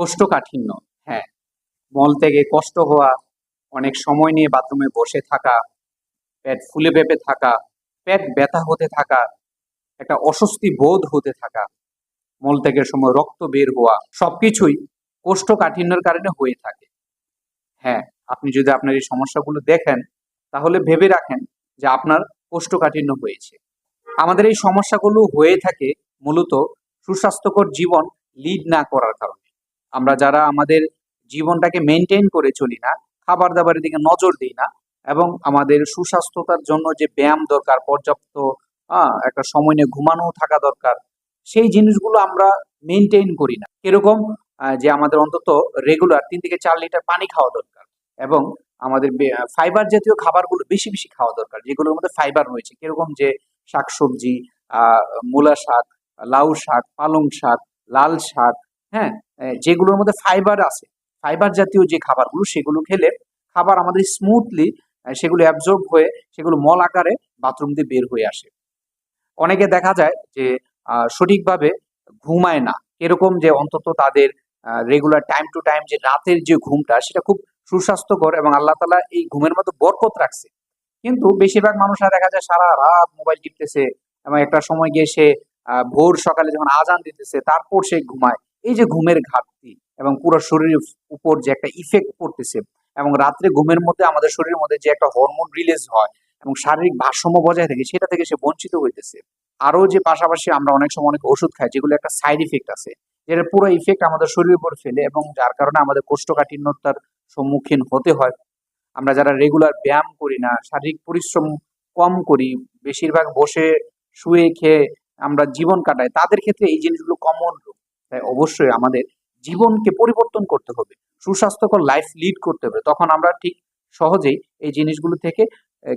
কোষ্ঠকাঠিন্য হ্যাঁ। মল থেকে কষ্ট হওয়া, অনেক সময় নিয়ে বাথরুমে বসে থাকা, পেট ফুলে পেঁপে থাকা, পেট ব্যথা হতে থাকা, একটা অস্বস্তি বোধ হতে থাকা, মল ত্যাগের সময় রক্ত বের হওয়া, সবকিছুই কোষ্ঠকাঠিন্যের কারণে হয়ে থাকে। হ্যাঁ আপনি যদি আপনার এই সমস্যাগুলো দেখেন, তাহলে ভেবে রাখেন যে আপনার কোষ্ঠকাঠিন্য হয়েছে। আমাদের এই সমস্যাগুলো হয়ে থাকে মূলত সুস্বাস্থ্যকর জীবন লিড না করার কারণে। আমরা যারা আমাদের জীবনটাকে মেনটেন করে চলি না খাবার দাবারের দিকে নজর দিই না এবং আমাদের সুস্বাস্থ্যতার জন্য যে ব্যায়াম দরকার, পর্যাপ্ত একটা সময় নিয়ে ঘুমানো থাকা দরকার, সেই জিনিসগুলো আমরা মেনটেন করি না। এরকম যে আমাদের অন্তত রেগুলার তিন থেকে চার লিটার পানি খাওয়া দরকার এবং আমাদের ফাইবার জাতীয় খাবারগুলো বেশি বেশি খাওয়া দরকার, যেগুলোর মধ্যে ফাইবার রয়েছে। কীরকম যে শাকসবজি মূলা শাক, লাউ শাক, পালং শাক, লাল শাক হ্যাঁ? যেগুলোর মধ্যে ফাইবার আছে। ফাইবার জাতীয় যে খাবারগুলো, সেগুলো খেলে খাবার আমাদের স্মুথলি সেগুলো অ্যাবজর্ব হয়ে, সেগুলো মল আকারে বাথরুম দিয়ে বের হয়ে আসে। অনেকে দেখা যায় যে সঠিকভাবে ঘুমায় না। এরকম যে অন্তত তাদের রেগুলার টাইম টু টাইম যে রাতের যে ঘুমটা, সেটা খুব সুস্বাস্থ্যকর এবং আল্লাহ তালা এই ঘুমের মধ্যে বরকত রাখছে। কিন্তু বেশিরভাগ মানুষরা দেখা যায় সারা রাত মোবাইল টিপতেছে এবং একটা সময় গিয়ে সে ভোর সকালে যখন আজান দিতেছে, তারপর সে ঘুমায়। এই যে ঘুমের ঘাটতি এবং পুরো শরীরের উপর যে একটা ইফেক্ট পড়তেছে এবং রাত্রে ঘুমের মধ্যে আমাদের শরীরের মধ্যে যে একটা হরমোন রিলিজ হয় এবং শারীরিক ভারসাম্য বজায় থাকে, সেটা থেকে সে বঞ্চিত হইতেছে। আরও যে পাশাপাশি আমরা অনেক সময় অনেক ওষুধ খাই, যেগুলো একটা সাইড ইফেক্ট আছে যেটার পুরো ইফেক্ট আমাদের শরীরের উপর ফেলে এবং যার কারণে আমাদের কোষ্ঠকাঠিন্যতার সম্মুখীন হতে হয়। আমরা যারা রেগুলার ব্যায়াম করি না, শারীরিক পরিশ্রম কম করি, বেশিরভাগ বসে, শুয়ে খেয়ে আমরা জীবন কাটাই, তাদের ক্ষেত্রে এই জিনিসগুলো কমন রূপ। তাই অবশ্যই আমাদের জীবনকে পরিবর্তন করতে হবে, সুস্বাস্থ্যকর লাইফ লিড করতে হবে। তখন আমরা ঠিক সহজেই এই জিনিসগুলো থেকে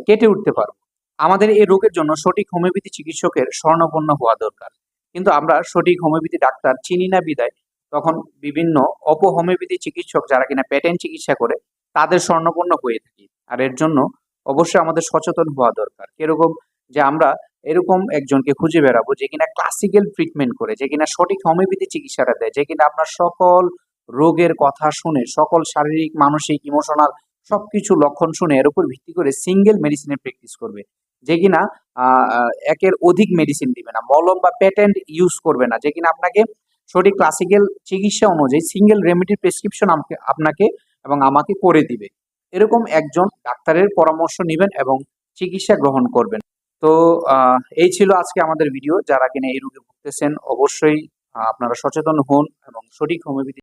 কেটে উঠতে পারব। আমাদের এই রোগের জন্য সঠিক হোমিওপ্যাথি চিকিৎসকের স্বর্ণপন্ন হওয়া দরকার। কিন্তু আমরা সঠিক হোমিওপ্যাথি ডাক্তার চিনি না বিদায়, তখন বিভিন্ন অপহোমিওপ্যাথি চিকিৎসক যারা কিনা প্যাটেন্ট চিকিৎসা করে, তাদের স্বর্ণপন্ন হয়ে থাকি। আর এর জন্য অবশ্যই আমাদের সচেতন হওয়া দরকার। কীরকম যে আমরা এরকম একজনকে খুঁজে বেড়াবো যে কিনা ক্লাসিক্যাল ট্রিটমেন্ট করে, যে কিনা সঠিক হোমিওপ্যাথি চিকিৎসাটা দেয়, যে কিনা আপনার সকল রোগের কথা শুনে, সকল শারীরিক, মানসিক ইমোশনাল সবকিছু লক্ষণ শুনে এর উপর ভিত্তি করে সিঙ্গেল মেডিসিনের প্র্যাকটিস করবে। যে কিনা একের অধিক মেডিসিন দিবে না, মলম বা প্যাটেন্ট ইউজ করবে না, যে কিনা আপনাকে সঠিক ক্লাসিক্যাল চিকিৎসা অনুযায়ী সিঙ্গেল রেমেডির প্রেসক্রিপশন আমাকে, আপনাকে এবং আমাকে করে দিবে। এরকম একজন ডাক্তারের পরামর্শ নেবেন এবং চিকিৎসা গ্রহণ করবেন। তো এই ছিল আজকে আমাদের ভিডিও যারা কিনা এই রোগে ভুগতেছেন, অবশ্যই আপনারা সচেতন হন এবং সঠিক হোমিওপ্যাথি